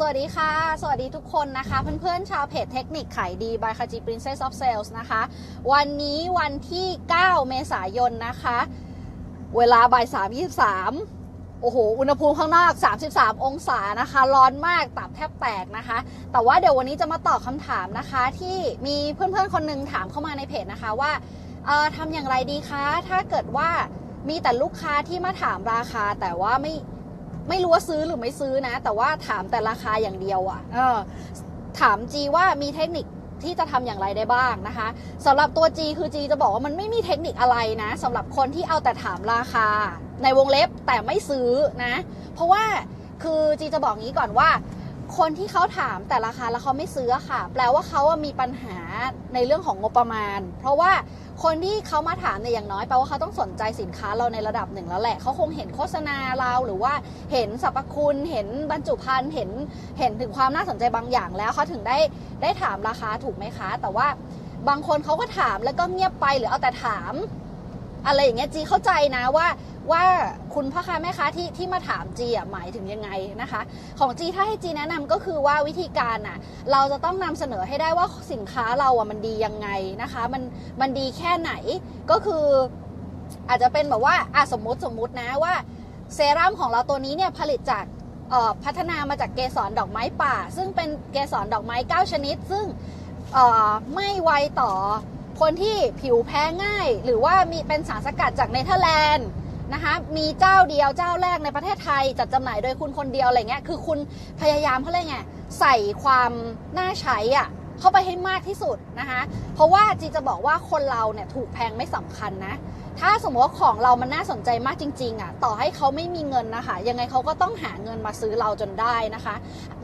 สวัสดีค่ะ สวัสดีทุกคนนะคะ เพื่อนๆ ชาวเพจเทคนิคขายดี by คาจิ Princess of Sales นะคะ วันนี้วันที่ 9 เมษายนนะคะ เวลาบ่าย3 23 โอ้โห อุณหภูมิข้างนอก 33 องศานะคะ ร้อนมาก ตับแทบแตกนะคะ แต่ว่าเดี๋ยววันนี้จะมาตอบคำถามนะคะ ที่มีเพื่อนๆ คนหนึ่งถามเข้ามาในเพจนะคะว่าเออทำอย่างไรดีคะ ถ้าเกิดว่ามีแต่ลูกค้าที่มาถามราคาแต่ว่าไม่ ไม่รู้ว่าซื้อหรือไม่ซื้อนะ แต่ว่าถามแต่ราคาอย่างเดียวอะ่ะเออถามจีว่ามีเทคนิคที่จะทำอย่างไรได้บ้างนะคะสำหรับตัวจีคือจีจะบอกว่ามันไม่มีเทคนิคอะไรนะสำหรับคนที่เอาแต่ถามราคา ในวงเล็บแต่ไม่ซื้อนะ เพราะว่าคือจีจะบอกงี้ก่อนว่า คนที่เขาถามแต่ราคาแล้วเขาไม่ซื้อค่ะ แปลว่าเขาอะมีปัญหาในเรื่องของงบประมาณ เพราะว่าคนที่เขามาถามเนี่ยอย่างน้อยแปลว่าเขาต้องสนใจสินค้าเราในระดับหนึ่งแล้วแหละเขาคงเห็นโฆษณาเราหรือว่าเห็นสรรพคุณ เห็นบรรจุภัณฑ์เห็นเห็นถึงความน่าสนใจบางอย่างแล้วเขาถึงได้ได้ถามราคาถูกไหมคะ แต่ว่าบางคนเขาก็ถามแล้วก็เงียบไปหรือเอาแต่ถาม อะไรอย่างเงี้ยจีเข้าใจนะว่า ว่าคุณพ่อค้าแม่ค้าที่ที่มาถามจีอะหมายถึงยังไงนะคะ ของจีถ้าให้จีแนะนำก็คือว่าวิธีการอะเราจะต้องนำเสนอให้ได้ว่าสินค้าเราอะมันดียังไงนะคะมันมันดีแค่ไหนก็คืออาจจะเป็นแบบว่าอะสมมติสมมตินะว่าเซรั่มของเราตัวนี้เนี่ยผลิตจากพัฒนามาจากเกสรดอกไม้ป่า ซึ่งเป็นเกสรดอกไม้ 9 ชนิด ซึ่งไม่ไวต่อคนที่ผิวแพ้ง่าย หรือว่ามีเป็นสารสกัดจากเนเธอร์แลนด์ นะคะมีเจ้าเดียวเจ้าแรกในประเทศไทยจัดจำหน่ายโดยคุณคนเดียวอะไรเงี้ยคือคุณพยายามเขาเรียกไงใส่ความน่าใช้อะ เข้าไปให้มากที่สุดนะคะ เพราะว่าจีจะบอกว่าคนเราเนี่ยถูกแพงไม่สำคัญนะ ถ้าสมมติว่าของเรามันน่าสนใจมากจริงๆอะ ต่อให้เขาไม่มีเงินนะคะ ยังไงเขาก็ต้องหาเงินมาซื้อเราจนได้นะคะ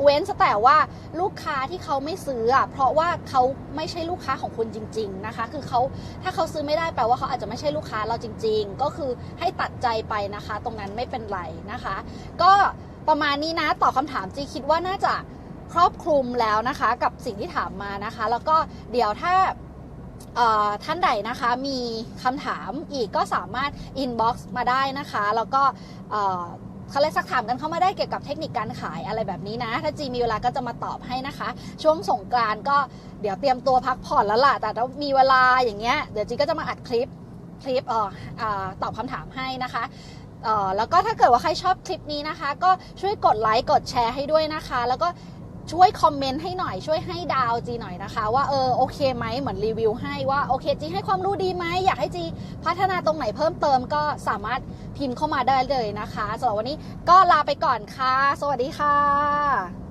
เว้นแต่ว่าลูกค้าที่เขาไม่ซื้ออะ เพราะว่าเขาไม่ใช่ลูกค้าของคุณจริง ๆนะคะ คือเขาถ้าเขาซื้อไม่ได้แปลว่าเขาอาจจะไม่ใช่ลูกค้าเราจริง ๆ ก็คือให้ตัดใจไปนะคะ ตรงนั้นไม่เป็นไรนะคะ ก็ประมาณนี้นะตอบคำถามจีคิดว่าน่าจะ ครอบคลุมแล้วนะคะกับสิ่งที่ถามมานะคะ แล้วก็เดี๋ยวถ้าท่านใดนะคะมีคำถามอีกก็สามารถ inbox มาได้นะคะ แล้วก็เขาเลยสักถามกันเข้ามาได้เกี่ยวกับเทคนิคการขายอะไรแบบนี้นะ ถ้าจีมีเวลาก็จะมาตอบให้นะคะ ช่วงสงกรานก็เดี๋ยวเตรียมตัวพักผ่อนแล้วล่ะ แต่ถ้ามีเวลาอย่างเงี้ยเดี๋ยวจีก็จะมาอัดคลิปคลิปออตอบคำถามให้นะคะแล้วก็ถ้าเกิดว่าใครชอบคลิปนี้นะคะ ก็ช่วยกดไลค์กดแชร์ให้ด้วยนะคะ แล้วก็ ช่วยคอมเมนต์ให้หน่อยช่วยให้ดาวจีหน่อยนะคะ ว่าเออโอเคไหมเหมือนรีวิวให้ว่าโอเคจีให้ความรู้ดีไหมอยากให้จีพัฒนาตรงไหนเพิ่มเติมก็สามารถพิมพ์เข้ามาได้เลยนะคะสำหรับวันนี้ก็ลาไปก่อนค่ะ สวัสดีค่ะ